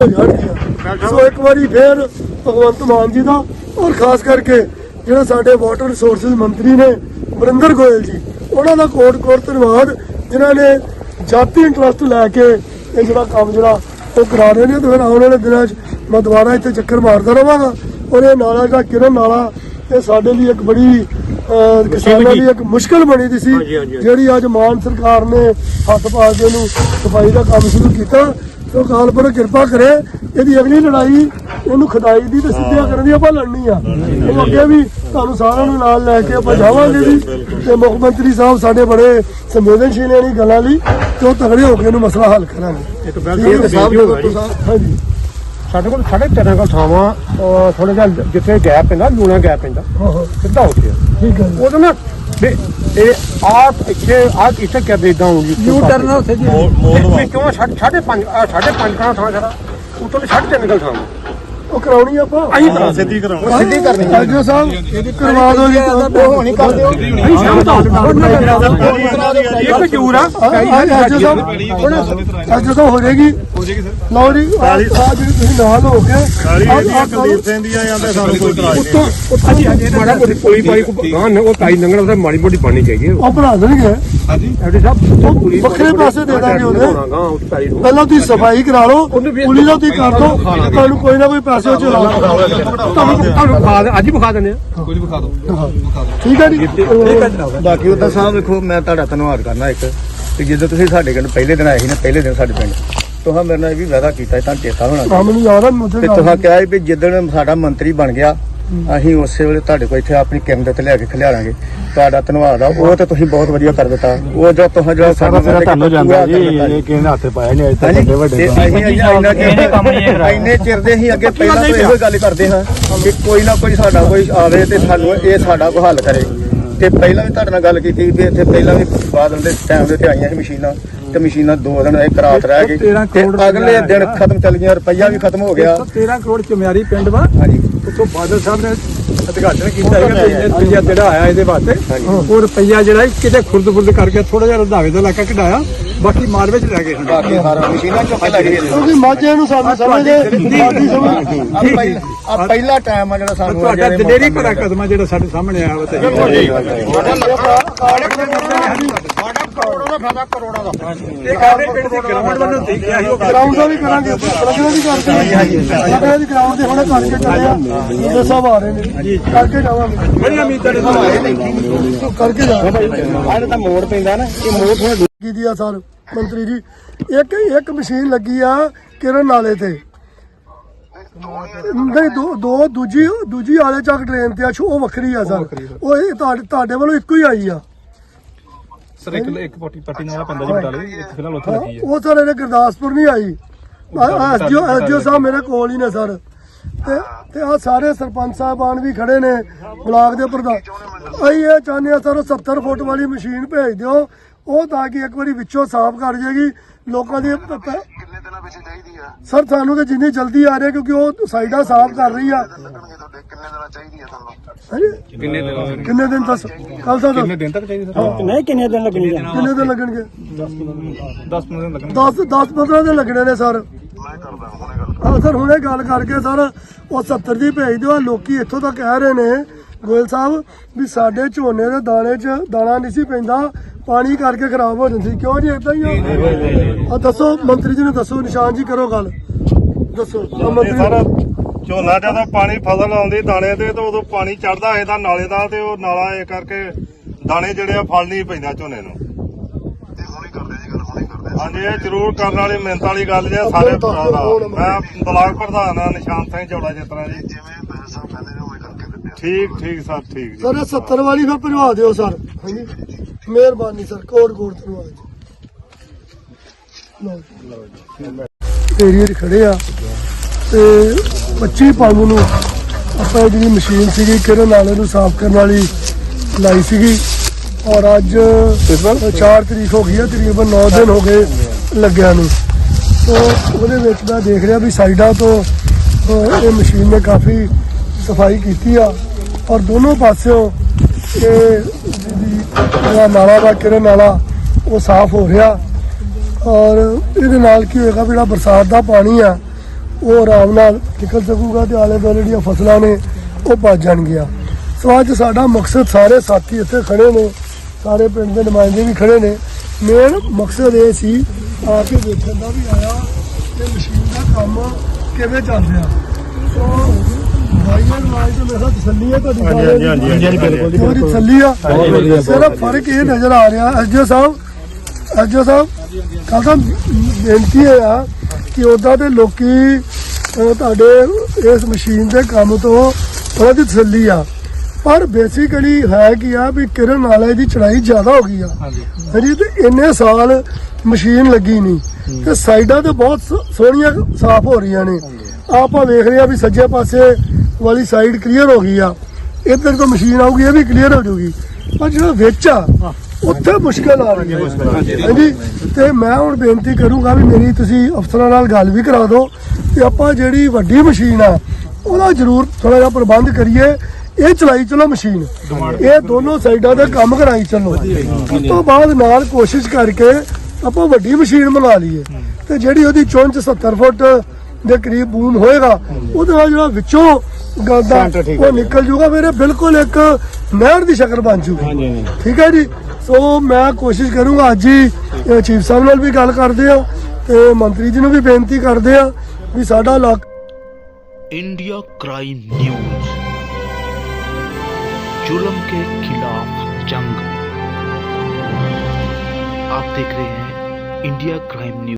ਸੋ ਇੱਕ ਵਾਰੀ ਫੇਰ ਭਗਵੰਤ ਮਾਨ ਜੀ ਦਾ ਔਰ ਖਾਸ ਕਰਕੇ ਜਿਹੜਾ ਸਾਡੇ ਵਾਟਰ ਰਿਸੋਰਸਸ ਮੰਤਰੀ ਨੇ ਵਰਿੰਦਰ ਗੋਇਲ ਜੀ ਉਹਨਾਂ ਦਾ ਕੋਟ ਕੋਟ ਧੰਨਵਾਦ ਜਿਨ੍ਹਾਂ ਨੇ ਜਾਤੀ ਇੰਟਰਸਟ ਲੈ ਕੇ ਇਹ ਜਿਹੜਾ ਕੰਮ ਜਿਹੜਾ ਉਹ ਕਰਾ ਰਹੇ ਨੇ। ਤੇ ਫਿਰ ਆਉਣ ਵਾਲੇ ਦਿਨਾਂ 'ਚ ਮੈਂ ਦੁਬਾਰਾ ਇੱਥੇ ਚੱਕਰ ਮਾਰਦਾ ਰਵਾਂਗਾ ਔਰ ਇਹ ਨਾਲਾ ਜਿਹੜਾ ਕਿਰਨ ਨਾਲਾ ਇਹ ਸਾਡੇ ਲਈ ਇੱਕ ਬੜੀ ਕਿਸਾਨਾਂ ਲਈ ਇੱਕ ਮੁਸ਼ਕਲ ਬਣੀ ਦੀ ਸੀ ਜਿਹੜੀ ਅੱਜ ਮਾਨ ਸਰਕਾਰ ਨੇ ਹੱਥ ਪਾ ਕੇ ਇਹਨੂੰ ਸਫ਼ਾਈ ਦਾ ਕੰਮ ਸ਼ੁਰੂ ਕੀਤਾ। ਸੋ ਕਾਲਪੁਰ ਕਿਰਪਾ ਕਰੇ ਇਹਦੀ ਅਗਲੀ ਲੜਾਈ ਇਹਨੂੰ ਖਦਾਈ ਦੀ ਤੇ ਸਿੱਧਿਆ ਕਰਨ ਦੀ ਆਪਾਂ ਲੜਨੀ ਆ। ਉਹ ਅੱਗੇ ਵੀ ਤੁਹਾਨੂੰ ਸਾਰਿਆਂ ਨੂੰ ਨਾਲ ਲੈ ਕੇ ਆਪਾਂ ਜਾਵਾਂਗੇ ਜੀ। ਤੇ ਮੁੱਖ ਮੰਤਰੀ ਸਾਹਿਬ ਸਾਡੇ ਬੜੇ ਸੰਵੇਦਨਸ਼ੀਲ ਨੇ ਇਹ ਗੱਲਾਂ ਲਈ ਤੇ ਉਹ ਤਗੜੇ ਹੋ ਕੇ ਇਹਨੂੰ ਮਸਲਾ ਹੱਲ ਕਰਾਂਗੇ। ਇੱਕ ਸਾਹਿਬ ਹਾਂਜੀ। ਸਾਡੇ ਕੋਲ ਸਾਡੇ ਤਿੰਨ ਕੋਲ ਥਾਵਾਂ ਥੋੜਾ ਜਿਹਾ ਜਿੱਥੇ ਗੈਪ ਪੈਂਦਾ ਲੂਣਾ ਗੈਪ ਪੈਂਦਾ ਸਿੱਧਾ ਹੋ ਗਿਆ ਠੀਕ ਹੈ। ਉਹਦੇ ਨਾਲ ਵੀ ਇਹ ਆਪ ਇੱਥੇ ਆ ਇੱਥੇ ਕਿਵੇਂ ਇਦਾਂ ਹੋਊਗੀ? ਯੂ ਟਰਨ ਉੱਥੇ ਜੀ। ਮੋੜ ਕਿਉਂ? ਸਾਢੇ ਸਾਢੇ ਪੰਜ ਆਹ ਸਾਢੇ ਪੰਜ ਕਾ ਥਾਂ ਸਾਡਾ ਉੱਤੋਂ ਦੀ ਸਾਢੇ ਤਿੰਨ ਕਾ ਥਾਂ ਉਹ ਕਰਾਉਣੀ ਆਪਾਂ। ਅਸੀਂ ਕਰਾ ਸਿੱਧੀ ਕਰਾਉਣੀ। ਸਿੱਧੀ ਕਰਨੀ ਐਜੋ ਸਾਹਿਬ ਕਰਵਾ ਦਿਓ ਜੀ ਉਹ ਹੋਣੀ ਕਰ ਦਿਓ। ਅਸੀਂ ਸ਼ਾਮ ਦਾ ਇੱਕ ਜੂਰ ਆ। ਐਜੋ ਸਾਹਿਬ ਐਜੋ ਸਾਹਿਬ ਹੋ ਜਾਏਗੀ। ਹੋ ਜਾਏਗੀ ਸਰ। ਲਓ ਜੀ ਆ ਜਿਹੜੀ ਤੁਸੀਂ ਨਾਲ ਹੋ ਕੇ ਕਾਲੀ ਆਹ- ਇਹਦੀ ਆਹ ਕੁਲਦੀਪ ਸਿੰਘ ਦੀ ਆ ਜਾਂਦੇ ਸਾਨੂੰ ਕੋਈ ਇਤਰਾਜ਼ ਉੱਤੋਂ ਉੱਤੋਂ ਮਾੜਾ ਮੋਟੀ ਕੋਈ ਪਾਈ ਗਾਂ ਨੇ ਉਹ ਤਾਈ ਲੰਗਣ ਉਹਦਾ ਮਾੜੀ ਮੋਟੀ ਪਾਣੀ ਚਾਹੀਦੀ ਹੈ। ਉਹ ਬਣਾ ਦੇਣਗੇ। ਹਾਂਜੀ। ਐਡੀ ਸਾਹਿਬ ਉਹ ਵੱਖਰੇ ਪਾਸੇ ਦੇ ਦਾਂਗੇ ਉਹਦੇ। ਪਹਿਲਾਂ ਤੁਸੀਂ ਸਫ਼ਾਈ ਕਰਾ ਲਓ ਉਹਨੂੰ ਵੀ- ਪੁਲੀ ਦਾ ਤੁਸੀਂ ਕਰ ਦਿਓ ਤੁਹਾਨੂੰ ਕੋਈ ਨਾ ਕੋਈ ਪੈਸੇ ਉਹ ਚ। ਤੁਹਾਨੂੰ ਤੁਹਾਨੂੰ ਵਿਖਾ ਦੇ- ਅੱਜ ਹੀ ਵਿਖਾ ਦਿੰਦੇ ਆ। ਕੋਈ ਵਿਖਾ ਦਿਓ। ਵਿਖਾ ਦਿਓ। ਠੀਕ ਹੈ ਜੀ। ਠੀਕ ਹੈ ਜਨਾਬ ਬਾਕੀ ਉਹਦਾ ਸਾਹਿਬ ਵੇਖੋ ਮੈਂ ਤੁਹਾਡਾ ਧੰਨਵਾਦ ਕਰਨਾ ਇੱਕ। ਕਿ ਜਦੋਂ ਤੁਸੀਂ ਸਾਡੇ ਕੋਲ ਪਹਿਲੇ ਦਿਨ ਆਏ ਸੀ ਨਾ ਪਹਿਲੇ ਦਿਨ ਸਾਡੇ ਪਿੰਡ ਤੁਹਾਂ ਮੇਰੇ ਨਾਲ ਇਹ ਵੀ ਵਾਅਦਾ ਕੀਤਾ ਤੁਹਾਨੂੰ ਚੇਤਾ ਹੋਣਾ ਤੇ ਤੁਹਾਂ ਕਿਹਾ ਸੀ ਵੀ ਜਿੱਦਣ ਸਾਡਾ ਮੰਤਰੀ ਬਣ ਗਿਆ ਅਸੀਂ ਉਸੇ ਵੇਲੇ ਤੁਹਾਡੇ ਕੋਲ ਇੱਥੇ ਆਪਣੀ ਕਿਰਤ ਤੇ ਲੈ ਕੇ ਖਿਲਾਰਾਂਗੇ। ਤੁਹਾਡਾ ਧੰਨਵਾਦ ਆ। ਉਹ ਤੇ ਤੁਸੀਂ ਬਹੁਤ ਵਧੀਆ ਕਰ ਦਿੱਤਾ। ਉਹ ਜੋ ਤੁਹਾਂ ਜਿਹੜਾ ਸਾਰਾ ਸਿਰਾ ਤੁਹਾਨੂੰ ਜਾਂਦਾ ਜੀ ਇਹ ਕਿਸੇ ਨੇ ਹੱਥ ਪਾਇਆ ਨਹੀਂ ਅਜੇ ਵੱਡੇ ਵੱਡੇ ਇੰਨਾ ਕਿ ਇੰਨੇ ਚਿਰ ਦੇ ਅਸੀਂ ਅੱਗੇ ਪਹਿਲਾਂ ਤੋਂ ਇਹੋ ਗੱਲ ਕਰਦੇ ਹਾਂ ਕਿ ਕੋਈ ਨਾ ਕੋਈ ਸਾਡਾ ਕੋਈ ਆਵੇ ਤੇ ਸਾਨੂੰ ਇਹ ਸਾਡਾ ਕੋਈ ਹੱਲ ਕਰੇ। ਤੇ ਪਹਿਲਾਂ ਵੀ ਤੁਹਾਡੇ ਨਾਲ ਗੱਲ ਕੀਤੀ ਵੀ ਇੱਥੇ ਪਹਿਲਾਂ ਵੀ ਬਾਦਲ ਦੇ ਟਾਈਮ ਦੇ ਤੇ ਆਈਆਂ ਸੀ ਮਸ਼ੀਨਾਂ। ਤੇ ਮਸ਼ੀਨਾਂ ਦੋ ਦਿਨ ਇੱਕ ਰਾਤ ਰਹਿ ਗਈ। ਤੇ ਅਗਲੇ ਦਿਨ ਖਤਮ ਚੱਲ ਗਈਆਂ ਰੁਪਈਆ ਵੀ ਖਤਮ ਹੋ ਗਿਆ। 13 ਕਰੋੜ ਚਮਿਆਰੀ ਪਿੰਡ ਵਾ। ਹਾਂਜੀ। ਉੱਥੋਂ ਬਾਦਲ ਸਾਹਿਬ ਨੇ ਉਦਘਾਟਨ ਕੀਤਾ ਹੈਗਾ ਇੰਨੇ ਰੁਪਈਆ ਜਿਹੜਾ ਆਇਆ ਇਹਦੇ ਵਾਸਤੇ ਉਹ ਰੁਪਈਆ ਜਿਹੜਾ ਕਿਤੇ ਖੁਰਦ ਖੁਰਦ ਕਰਕੇ ਥੋੜਾ ਜਿਹਾ ਰੰਧਾਵੇ ਦਾ ਇਲਾਕਾ ਕਢਾਇਆ ਬਾਕੀ ਮਾਰ ਵਿੱਚ ਲੈ ਗਏ ਹੁਣ ਬਾਕੀ ਸਾਰਾ ਮਸ਼ੀਨਾਂ ਕੇ ਲੱਗ ਗਈਆਂ ਕਿਉਂਕਿ ਮਾਝੇ ਨੂੰ ਸਾਨੂੰ ਸਮਝਦੇ ਸਾਡੀ ਸਮਝ ਆ ਪਹਿਲਾ ਆ ਪਹਿਲਾ ਟਾਈਮ ਆ ਜਿਹੜਾ ਸਾਨੂੰ ਤੁਹਾਡਾ ਦਲੇਰੀ ਭਰਾ ਕਦਮ ਆ ਜਿਹੜਾ ਸਾਡੇ ਸਾਹਮਣੇ ਆਇਆ ਵਾ ਤੇ। ਇਹ ਕਾਰੇ ਪਿੰਡ ਦੀ ਗਰਾਊਂਡ ਵੱਲੋਂ ਦੇਖਿਆ ਸੀ ਉਹ ਗਰਾਊਂਡ ਦਾ ਵੀ ਕਰਾਂਗੇ ਪ੍ਰਗਣਾ ਵੀ ਕਰਦੇ ਹਾਂ ਪ੍ਰਗਣਾ ਦੀ ਗਰਾਊਂਡ ਦੇ ਹੁਣੇ ਕਰਕੇ ਚੱਲੇ ਆ। ਉਹਦੇ ਸਭ ਆ ਰਹੇ ਨੇ। ਕਰਕੇ ਜਾਵਾਂਗੇ। ਬੜੀ ਉਮੀਦ ਤੁਹਾਡੇ ਨਾਲ ਕਰਕੇ ਜਾਵਾਂਗੇ ਆਹ ਤਾਂ ਮੋੜ ਪੈਂਦਾ ਨਾ ਇਹ ਮੋੜ ਥੋੜਾ ਕੀ ਦੀ ਆ ਸਰ? ਮੰਤਰੀ ਜੀ ਇੱਕ ਇੱਕ ਮਸ਼ੀਨ ਲੱਗੀ ਆ ਕਿਰਨ ਨਾਲੇ ਤੇ। ਨਹੀਂ ਦੋ ਦੋ ਦੂਜੀ ਦੂਜੀ ਆਲੇ ਚੱਕ ਟ੍ਰੇਨ ਤੇ ਆ ਛੋ ਉਹ ਵੱਖਰੀ ਆ ਸਰ। ਉਹ ਤੁਹਾਡੇ ਵੱਲੋਂ ਇੱਕੋ ਹੀ ਆਈ ਆ। ਸਰ ਇੱਕ ਇੱਕ ਪੱਟੀ ਪੱਟੀ ਨਾਲ ਪੈਂਦਾ ਜੀ ਬਟਾਲੇ ਇੱਕ ਫਿਲਹਾਲ ਉੱਥੇ ਲੱਗੀ ਹੈ ਉਹ ਸਰ ਇਹਨੇ ਗੁਰਦਾਸਪੁਰ ਨਹੀਂ ਆਈ। ਐਸਡੀਓ ਐਸਡੀਓ ਸਾਹਿਬ ਮੇਰੇ ਕੋਲ ਹੀ ਨੇ ਸਰ। ਤੇ ਤੇ ਆ ਸਾਰੇ ਸਰਪੰਚ ਸਾਹਿਬਾਨ ਵੀ ਖੜੇ ਨੇ ਬਲਾਕ ਦੇ ਪ੍ਰਧਾਨ। ਅਸੀਂ ਇਹ ਚਾਹੁੰਦੇ ਆ ਸਰ ਉਹ 70 ਫੁੱਟ ਵਾਲੀ ਮਸ਼ੀਨ ਭੇਜ ਦਿਓ। ਉਹ ਤਾਂ ਕਿ ਇੱਕ ਵਾਰੀ ਵਿੱਚੋਂ ਸਾਫ਼ ਕਰ ਜਾਏਗੀ ਲੋਕਾਂ ਦੀ ਕਿੰਨੇ ਦਿਨਾਂ ਵਿੱਚ ਚਾਹੀਦੀ ਆ? ਸਰ ਸਾਨੂੰ ਤਾਂ ਜਿੰਨੀ ਜਲਦੀ ਆ ਰਹੀ ਕਿਉਂਕਿ ਉਹ ਸਾਈਡਾਂ ਸਾਫ਼ ਕਰ ਰਹੀ ਆ। ਲੱਗਣਗੇ ਕਿੰਨੇ ਦਿਨਾਂ ਚਾਹੀਦੀ ਆ ਤੁਹਾਨੂੰ? ਹਾਂਜੀ ਕਿੰਨੇ ਦਿਨ ਕਿੰਨੇ ਦਿਨ ਦੱਸ ਕੱਲ ਦਾ ਕਿੰਨੇ ਦਿਨ ਤੱਕ ਚਾਹੀਦੇ ਸਰ? ਨਹੀਂ ਕਿੰਨੇ ਦਿਨ ਲੱਗਣੇ ਕਿੰਨੇ ਦਿਨ ਲੱਗਣਗੇ? 10 15 ਦਿਨ ਲੱਗਣਗੇ। 10 10 15 ਦਿਨ ਲੱਗਣੇ ਨੇ ਸਰ। ਮੈਂ ਕਰਦਾ ਹੁਣੇ ਗੱਲ ਹਾਂ ਸਰ ਹੁਣੇ ਗੱਲ ਕਰਕੇ ਸਰ ਉਹ 70 ਦੀ ਭੇਜ ਦਿਓ ਲੋਕੀ ਇੱਥੋਂ ਤਾਂ ਕਹਿ ਰਹੇ ਨੇ ਗੋਇਲ ਸਾਹਿਬ ਵੀ ਸਾਡੇ ਝੋਨੇ ਦੇ ਦਾਣੇ 'ਚ ਦਾਣਾ ਨਹੀਂ ਸੀ ਪੈਂਦਾ ਪਾਣੀ ਕਰਕੇ ਖਰਾਬ ਹੋ ਜਾਂਦੀ। ਕਿਉਂ ਜੀ ਇਦਾਂ ਹੀ ਆ? ਦੱਸੋ ਮੰਤਰੀ ਜੀ ਨੂੰ ਦੱਸੋ ਨਿਸ਼ਾਨ ਜੀ ਕਰੋ ਗੱਲ। ਦੱਸੋ ਮੰਤਰੀ ਸਰ ਝੋਨਾ ਜਦੋਂ ਪਾਣੀ ਫਸਲ ਆਉਂਦੀ ਦਾਣੇ ਤੇ ਤੇ ਉਦੋਂ ਪਾਣੀ ਚੜਦਾ ਇਹਦਾ ਨਾਲੇ ਦਾ ਤੇ ਉਹ ਨਾਲਾ ਇਹ ਕਰਕੇ ਦਾਣੇ ਜਿਹੜੇ ਆ ਫਲ ਨਹੀਂ ਪੈਂਦਾ ਝੋਨੇ ਨੂੰ। ਤੇ ਹੁਣੇ ਕਰਦੇ ਜੀ ਗੱਲ ਹੁਣੇ ਕਰਦੇ ਹਾਂਜੀ ਇਹ ਜ਼ਰੂਰ ਕਰਨ ਵਾਲੀ ਮਿਹਨਤ ਵਾਲੀ ਗੱਲ ਜੇ ਸਾਰੇ ਭਰਾ ਦਾ। ਮੈਂ ਬਲਾਕ ਪ੍ਰਧਾਨ ਆ ਨਿਸ਼ਾਨ ਸਿੰਘ ਚੌੜਾ ਜਿਤਨਾ ਜੀ ਜਿਵੇਂ ਪੈਸੇ ਸਾਹਿਬ ਕਹਿੰਦੇ ਨੇ ਉਵੇਂ ਕਰਕੇ ਦਿੰਦੇ ਆ ਠੀਕ ਠੀਕ ਸਰ ਠੀਕ ਜੀ। ਸਰ ਇਹ 70 ਵਾਲੀ ਫਿਰ ਭਜਵਾ ਦਿਓ ਸਰ। ਹਾਂਜੀ। ਮਿਹਰਬਾਨੀ ਸਰ ਕੋਟ ਕੋਟ ਧੰਨਵਾਦ ਜੀ। ਏਰੀਏ 'ਚ ਖੜੇ ਆ ਤੇ 25 ਪੰਜ ਨੂੰ ਆਪਾਂ ਇਹ ਜਿਹੜੀ ਮਸ਼ੀਨ ਸੀਗੀ ਕਿਰਨ ਨਾਲੇ ਨੂੰ ਸਾਫ਼ ਕਰਨ ਵਾਲੀ ਲਾਈ ਸੀਗੀ। ਔਰ ਅੱਜ 4 ਤਰੀਕ ਹੋ ਗਈ ਹੈ ਤਕਰੀਬਨ 9 ਦਿਨ ਹੋ ਗਏ ਲੱਗਿਆ ਨੂੰ। ਸੋ ਉਹਦੇ ਵਿੱਚ ਮੈਂ ਦੇਖ ਰਿਹਾ ਵੀ ਸਾਈਡਾਂ ਤੋਂ ਅਹ, ਇਹ ਮਸ਼ੀਨ ਨੇ ਕਾਫੀ ਸਫ਼ਾਈ ਕੀਤੀ ਆ। ਔਰ ਦੋਨੋਂ ਪਾਸਿਓਂ ਇਹ ਜਿਹੜੀ ਜਿਹੜਾ ਨਾਲਾ ਦਾ ਕਿਰਨ ਨਾਲਾ, ਉਹ ਸਾਫ਼ ਹੋ ਰਿਹਾ। ਔਰ ਇਹਦੇ ਨਾਲ ਕੀ ਹੋਏਗਾ ਜਿਹੜਾ ਬਰਸਾਤ ਦਾ ਪਾਣੀ ਆ, ਉਹ ਆਰਾਮ ਨਾਲ ਨਿਕਲ ਸਕੂਗਾ ਤੇ ਆਲੇ ਦੁਆਲੇ ਜਿਹੜੀਆਂ ਫਸਲਾਂ ਨੇ ਉਹ ਬਚ ਜਾਣਗੀਆਂ। ਸੋ ਅੱਜ ਸਾਡਾ ਮਕਸਦ ਸਾਰੇ ਸਾਥੀ ਇੱਥੇ ਖੜੇ ਨੇ, ਸਾਰੇ ਪਿੰਡ ਦੇ ਨੁਮਾਇੰਦੇ ਵੀ ਖੜੇ ਨੇ। ਮੇਨ ਮਕਸਦ ਇਹ ਸੀ, ਆ ਕੇ ਦੇਖਣ ਦਾ ਵੀ ਆਇਆ ਕਿ ਮਸ਼ੀਨ ਦਾ ਕੰਮ ਕਿਵੇਂ ਚੱਲ ਰਿਹਾ। ਸੋ ਭਾਈਆਂ ਨੂੰ ਆਜ ਤੇ ਮੇਰਾ ਤਸੱਲੀ ਹੈ ਤੁਹਾਡੀ ਹਾਂਜੀ। ਹਾਂਜੀ ਹਾਂਜੀ ਬਿਲਕੁਲ ਜੀ ਤਸੱਲੀ ਆ ਸਿਰਫ ਫ਼ਰਕ ਇਹ ਨਜ਼ਰ ਆ ਰਿਹਾ ਐਸਡੀਓ ਸਾਹਿਬ ਐਸਡੀਓ ਸਾਹਿਬ ਕੱਲ ਤਾਂ ਬੇਨਤੀ ਇਹ ਆ ਕਿ ਉਦਾਂ ਦੇ ਲੋਕੀ ਅਹ, ਤੁਹਾਡੇ ਇਸ ਮਸ਼ੀਨ ਦੇ ਕੰਮ ਤੋਂ ਉਹਨਾਂ ਦੀ ਤਸੱਲੀ ਆ ਪਰ ਬੇਸਿਕਲੀ ਹੈ ਕੀ ਆ ਵੀ ਕਿਰਨ ਨਾਲੇ ਦੀ ਚੜਾਈ ਜ਼ਿਆਦਾ ਹੋ ਗਈ ਆ ਹਾਂਜੀ। ਤੇ ਇੰਨੇ ਸਾਲ ਮਸ਼ੀਨ ਲੱਗੀ ਨਹੀਂ ਤੇ ਸਾਈਡਾਂ ਤੇ ਬਹੁਤ ਸੋਹਣੀਆਂ ਸਾਫ਼ ਹੋ ਰਹੀਆਂ ਨੇ ਆਪਾਂ ਵੇਖ ਰਹੇ ਆ ਵੀ ਸੱਜੇ ਪਾਸੇ ਵਾਲੀ ਸਾਈਡ ਕਲੀਅਰ ਹੋ ਗਈ ਆ। ਇੱਧਰ ਤੋਂ ਮਸ਼ੀਨ ਆਊਗੀ ਇਹ ਵੀ ਕਲੀਅਰ ਹੋ ਜਾਊਗੀ। ਪਰ ਜਿਹੜਾ ਵਿੱਚ ਆ ਉੱਥੇ ਮੁਸ਼ਕਲ ਆ ਰਹੀ ਹੈ। ਹਾਂਜੀ ਤੇ ਮੈਂ ਹੁਣ ਬੇਨਤੀ ਕਰੂੰਗਾ ਵੀ ਮੇਰੀ ਤੁਸੀਂ ਅਫਸਰਾਂ ਨਾਲ ਗੱਲ ਵੀ ਕਰਾ ਦਿਓ ਤੇ ਆਪਾਂ ਜਿਹੜੀ ਵੱਡੀ ਮਸ਼ੀਨ ਆ ਉਹਦਾ ਜ਼ਰੂਰ ਥੋੜਾ ਜਿਹਾ ਪ੍ਰਬੰਧ ਕਰੀਏ। ਇਹ ਚਲਾਈ ਚਲੋ ਮਸ਼ੀਨ ਇਹ ਦੋਨੋਂ ਸਾਈਡਾਂ ਤੇ ਕੰਮ ਕਰਾਈ ਚੱਲੋ। ਉਸ ਤੋਂ ਬਾਅਦ ਨਾਲ ਕੋਸ਼ਿਸ਼ ਕਰਕੇ ਆਪਾਂ ਵੱਡੀ ਮਸ਼ੀਨ ਬਣਾ ਲਈਏ। ਤੇ ਜਿਹੜੀ ਉਹਦੀ ਚੁੰਝ 70 ਫੁੱਟ ਦੇ ਕਰੀਬ ਬੂਮ ਹੋਏਗਾ ਉਹਦੇ ਨਾਲ ਜਿਹੜਾ ਵਿੱਚੋਂ ਗਲਦਾ ਉਹ ਨਿਕਲ ਜੂਗਾ ਫਿਰ ਇਹ ਬਿਲਕੁਲ ਇੱਕ ਨਹਿਰ ਦੀ ਸ਼ਕਲ ਬਣ ਜੂਗੀ ਠੀਕ ਹੈ ਜੀ ਸੋ ਮੈਂ ਕੋਸ਼ਿਸ਼ ਕਰੂੰਗਾ ਅੱਜ ਹੀ ਚੀਫ ਸਾਹਿਬ ਨਾਲ ਵੀ ਗੱਲ ਕਰਦੇ ਆ ਤੇ ਮੰਤਰੀ ਜੀ ਨੂੰ ਵੀ ਬੇਨਤੀ ਕਰਦੇ ਆ ਵੀ ਸਾਡਾ ਇਲਾਕਾ इंडिया क्राइम न्यूज जुल्म के खिलाफ जंग आप देख रहे हैं इंडिया क्राइम न्यूज